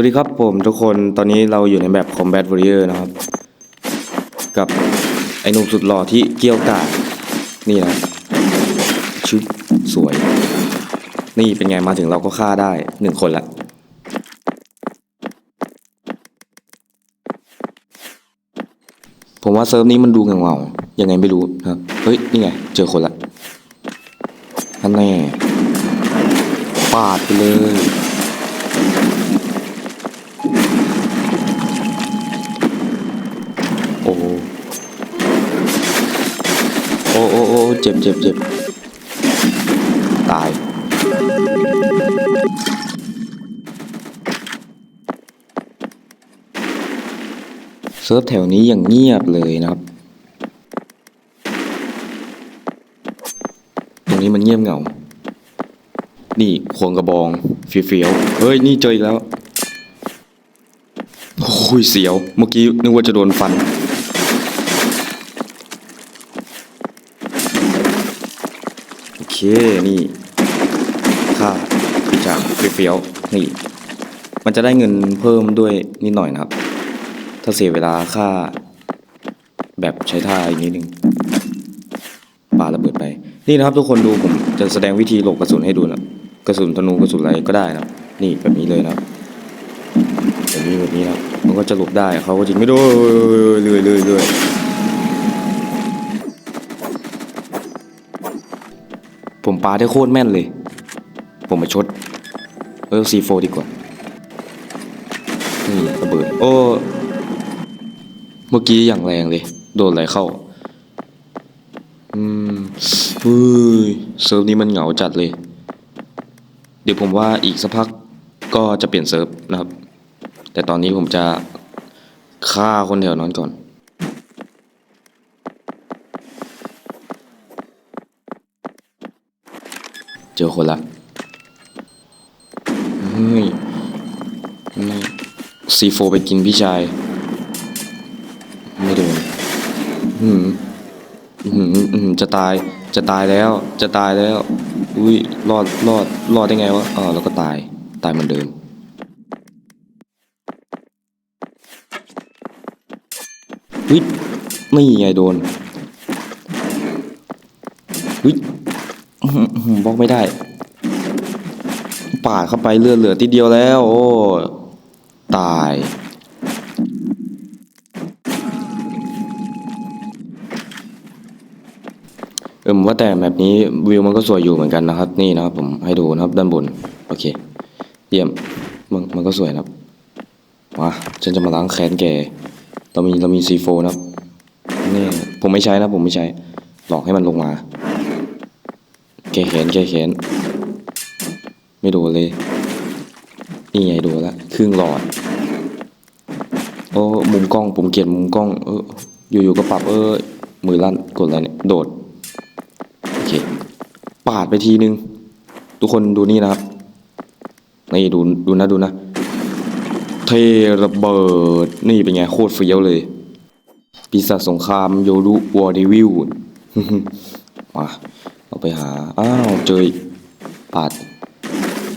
วัสดีครับผมทุกคนตอนนี้เราอยู่ในแบบ Combat Warrior นะครับ กับไอ้หนุ่มสุดหล่อที่เกี้ยวกาดนี่นะชุดสวย นี่เป็นไงมาถึงเราก็ฆ่าได้หนึ่งคนละผมว่าเซิร์ฟนี้มันดูเงาๆยังไงไม่รู้นะเฮ้ย นี่ไง เจอคนละนั่นแน่ปาดไปเลย อ้โหโอ้โอ้โอ้เจ็บเจ็บเจ็บตาย เซิร์ฟแถวนี้อย่างเงียบเลยนะครับ ตรงนี้มันเงียบเหงา นี่ควงกระบองเฟี้ยวๆเฮ้ย นี่เจออีกแล้ว โอ้ยเสียว เมื่อกี้นึกว่าจะโดนฟัน โอ เคนี่ค่าจากเฟี้ยวๆนี่ มันจะได้เงินเพิ่มด้วยนิดหน่อยนะครับ ถ้าเสียเวลาค่า แบบใช้ท่าอีกนิดนึงปาระเบิดไป นี่นะครับทุกคนดูผมจะแสดงวิธีหลบกระสุนให้ดูนะกระสุนธนูกระสุนอะไรก็ได้นะนี่แบบนี้เลยนะแบบนี้แบบนี้นะมันก็จะหลบได้เขาก็จริงไม่โดนเรื่อยเรื่อยเรื่อย ผมปาได้โคตรแม่นเลย ผมมาชด เออซีโฟดีกว่า นี่ระเบิด โอ้ เมื่อกี้อย่างแรงเลย โดนอะไรเข้า อืมเฮ้ยเซิร์ฟนี้มันเหงาจัดเลย เดี๋ยวผมว่าอีกสักพักก็จะเปลี่ยนเซิร์ฟนะครับ แต่ตอนนี้ผมจะฆ่าคนแถวนั้นก่อน เจอคนละเฮ้ยนี่ซีโฟไปกินพี่ชาย ไม่โดนอืมอืมอืมจะตาย จะตายแล้ว จะตายแล้ว อุ้ย รอด รอด รอดได้ไงวะอ๋อแล้วก็ตาย ตายเหมือนเดิมวิไม่ไงโดนวิอื้อหืออื้อหือ บล็อกไม่ได้ปาดเข้าไปเลือดเหลือทีเดียวแล้ว โอ้ตายเออผมว่าแต่แบบนี้วิวมันก็สวยอยู่เหมือนกันนะครับ นี่นะครับผมให้ดูนะครับด้านบน โอเค เยี่ยมมันมันก็สวยนะครับมาฉันจะมาล้างแค้นแกเรามีเรามีซีโฟนะครับนี่ผมไม่ใช้นะผมไม่ใช้ หลอกให้มันลงมา แกแขนแกแขน ไม่โดนเลย นี่ไงโดนละครึ่งหลอด โอ้มุมกล้องผมเกลียดมุมกล้อง เอออยู่ๆก็ปรับเออมือลั่นกดอะไรเนี่ยโดดโอเคปาดไปทีนึง ทุกคนดูนี่นะครับนี่ดูดูนะดูนะ เทระเบิดนี่เป็นไงโคตรเฟี้ยวเลยปีศาจสงครามโยรุวอร์ดิวิวมา เอาไปหา อ้าว เจออีกปาด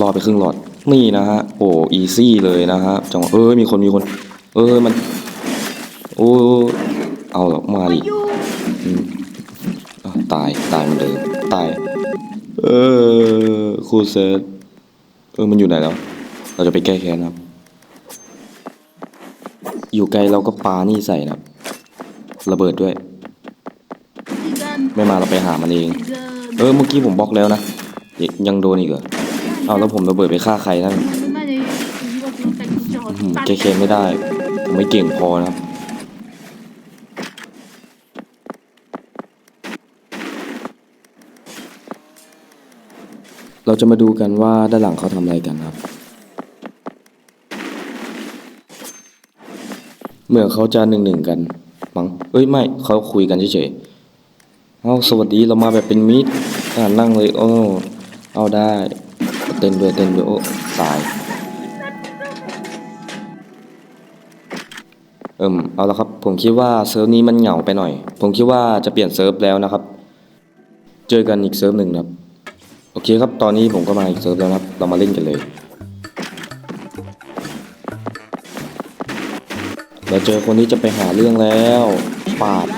รอดไปครึ่งหลอด นี่นะฮะ โอ้อีซี่เลยนะฮะ จังหวะ เออมีคน มีคน เออ มัน โอ้ เอาหรอกมาดิอืมอะตาย ตายเหมือนเดิมตาย เออครูเซตเออ มันอยู่ไหนแล้ว เราจะไปแก้แค้นครับ อยู่ไกลเราก็ปานี่ใส่นะครับระเบิดด้วย ไม่มาเราไปหามันเอง เออเมื่อกี้ผมบล็อกแล้วนะยยังโดนอีกเหรอเอาแล้วผมระเบิดไปฆ่าใครท่านเคจเคไม่ได้ไม่เก่งพอนะครับ เราจะมาดูกันว่าด้านหลังเขาทำอะไรกันครับ เหมือนเขาจะหนึ่งหนึ่งกันมั้งเอ้ยไม่เขาคุยกันเฉย เอาสวัสดีเรามาแบบเป็นมิตรอ่านั่งเลยโอ้เอาได้เต้นด้วยเต้นด้วยโอ้ตายเอิมเอาละครับ ผมคิดว่าเซิร์ฟนี้มันเหงาไปหน่อย ผมคิดว่าจะเปลี่ยนเซิร์ฟแล้วนะครับ เจอกันอีกเซิร์ฟหนึ่งครับ โอเคครับ ตอนนี้ผมก็มาอีกเซิร์ฟแล้วครับ เรามาเล่นกันเลย เราเจอคนที่จะไปหาเรื่องแล้ว ปาด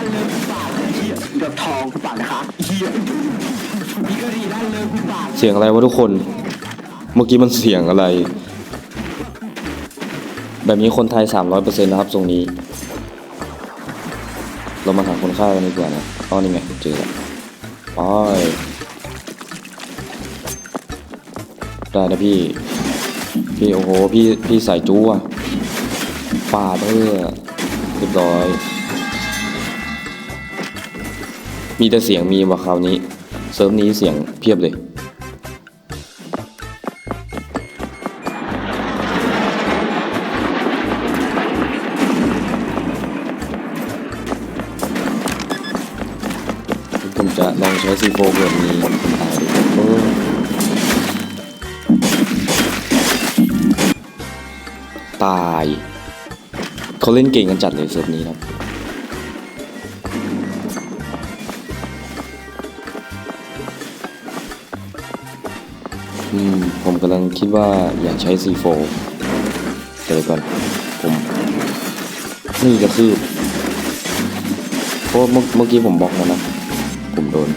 เสียงอะไรวะทุกคน เมื่อกี้มันเสียงอะไร แบบนี้คนไทย 300%นะครับตรงนี้ เรามาหาคนฆ่ากันดีกว่านะอ๋อนี่ไงเจอแล้วไปได้นะพี่ พี่โอ้โห พี่พี่ใส่จู้อะปาดเออเรียบร้อย มีแต่เสียงมีว่ะคราวนี้ เซิร์ฟนี้เสียงเพียบเลยผมจะลองใช้ซีโฟเผื่อมีคนตายดูเออตาย เขาเล่นเก่งกันจัดเลยเซิร์ฟนี้ครับ ผมกำลังคิดว่าอยากใช้ C4 เดี๋ยวก่อนผมนี่กระคืบเพราะเมื่อเมื่อกี้ผมบล็อกแล้วนะ ผมโดน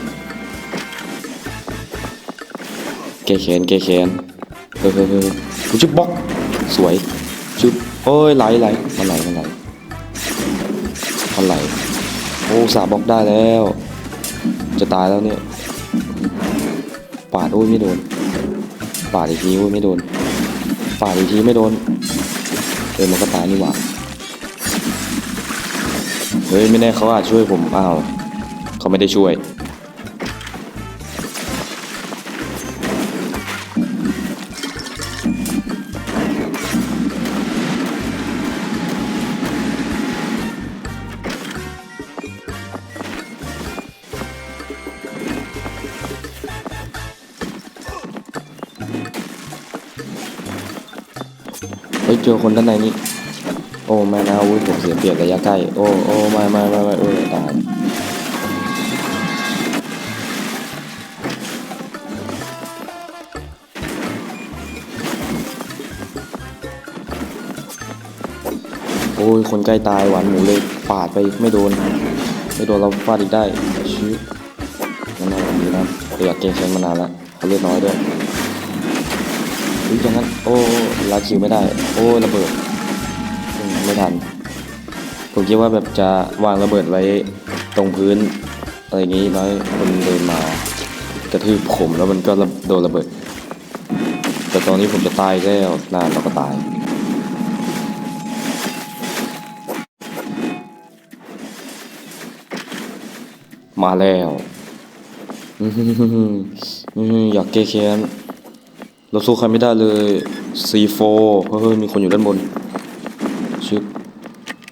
แกแขนแกแขนเฮ้ยเฮ้ยเฮ้ยกูจะบล็อกสวยชุดโอ้ยไหลไหลมันไหลมันไหลมันไหลโอ้สาบล็อกได้แล้ว จะตายแล้วเนี่ยปาดโอ้ยไม่โดน ปาดอีกทีโอ้ยไม่โดนปาดอีกทีไม่โดนเดินมันก็ตายนี่หว่าเฮ้ยไม่แน่เขาอาจช่วยผมอ้าวเขาไม่ได้ช่วย เจอคนด้านในนี่โอ้ไม่นะอาวุ้ยผมเสียเปรียบระยะใกล้โอ้โอ้ไม่ไม่ไม่ไม่โอ้ตายโอ้ยคนใกล้ตายหวานหมูเลยปาดไปไม่โดน ไม่โดนเราฟาดอีกได้ชี้มันน่าดีนะเราอยากเกงแชมป์มานานแล้วเขาเลือดน้อยด้วย อุ๊ยอย่างนั้น โอ้ลาคิวไม่ได้ โอ้ระเบิด ไม่ทัน ผมคิดว่าแบบจะวางระเบิดไว้ตรงพื้น อะไรอย่างงี้แล้วคนเดินมากระทืบผมแล้วมันก็โดนระเบิด แต่ตอนนี้ผมจะตายแล้วนานเราก็ตายมาแล้วอื้อหือหือหืออื้อหืออยากแก้แค้น เราสู้ใครไม่ได้เลย C4 เฮ้ยมีคนอยู่ด้านบนชึบ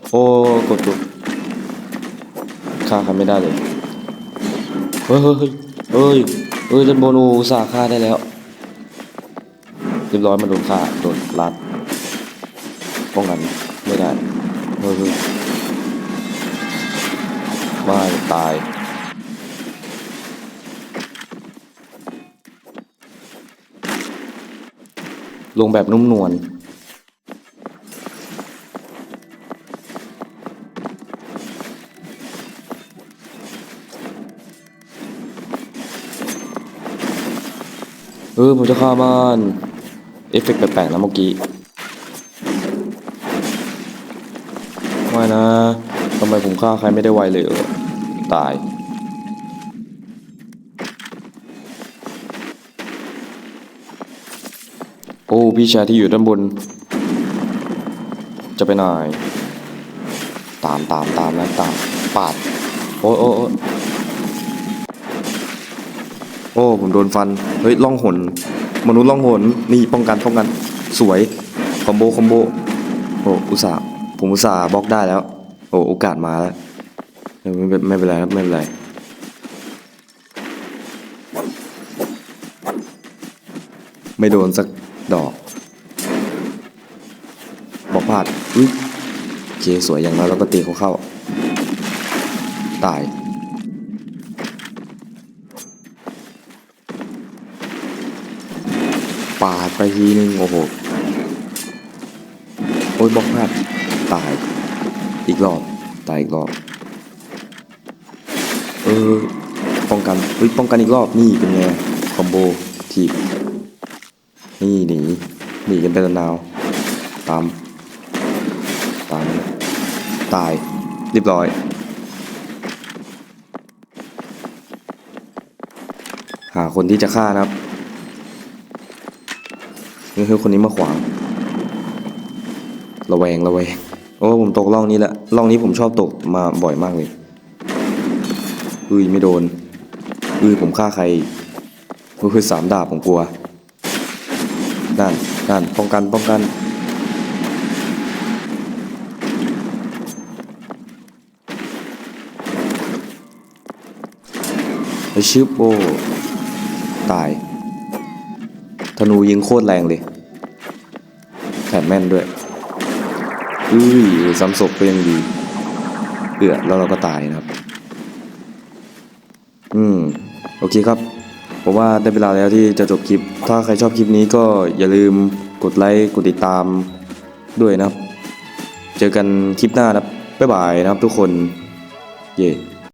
โอ้กดกดฆ่าใครไม่ได้เลย เฮ้ยเฮ้ยเฮ้ยเฮ้ยด้านบนโอ้สาฆ่าได้แล้ว เรียบร้อยมันโดนฆ่าโดนรัดป้องกันไม่ได้ เฮ้ยเฮ้ยไม่ตาย ลงแบบนุ่มนวลเออผมจะฆ่ามันเอฟเฟกต์แปลกๆนะเมื่อกี้ไม่นะทำไมผมฆ่าใครไม่ได้ไวเลยเออตาย โอ้พี่ชายที่อยู่ด้านบน จะไปไหนตามตามตามนะตามปาดโอ้ยโอ้โอ้โอ้ผมโดนฟันเฮ้ยล่องหนมนุษย์ล่องหนนี่ป้องกันป้องกันสวยคอมโบคอมโบโอ้อุตส่าห์ผมอุตส่าห์บล็อกได้แล้ว โอ้โอกาสมาแล้วไม่เป็นไม่เป็นไรครับไม่เป็นไรไม่โดนสัก ดอก บอกพลาดอุ้ยเคสวยอย่างน้อยเราก็ตีเขาเข้า ตาย ปาดไปทีนึง โอ้โห โอ้ยบอกพลาดตาย อีกรอบ ตายอีกรอบ เออ ป้องกันเฮ้ยป้องกันอีกรอบ นี่เป็นไง คอมโบทีบ นี่หนีหนีกันเป็นนาวตามตามตายเรียบร้อย หาคนที่จะฆ่านะครับนี่คือคนนี้มาขวาง ระแวงระแวงโอ้ผมตกล่องนี้แหละล่องนี้ผมชอบตกมาบ่อยมากเลยอุ้ยไม่โดนอุ้ยผมฆ่าใครก็คือสามดาบผมกลัว นั่นนั่นป้องกันป้องกันไอชิปโอตาย ธนูยิงโคตรแรงเลยแถมแม่นด้วยอุ้ยซ้ำศพก็ยังดีเอือแล้วเราก็ตายนะครับ อืม โอเคครับ ผมว่าได้เวลาแล้วที่จะจบคลิป ถ้าใครชอบคลิปนี้ก็อย่าลืมกดไลค์กดติดตามด้วยนะครับ เจอกันคลิปหน้านะครับบ๊ายบายนะครับทุกคน เย่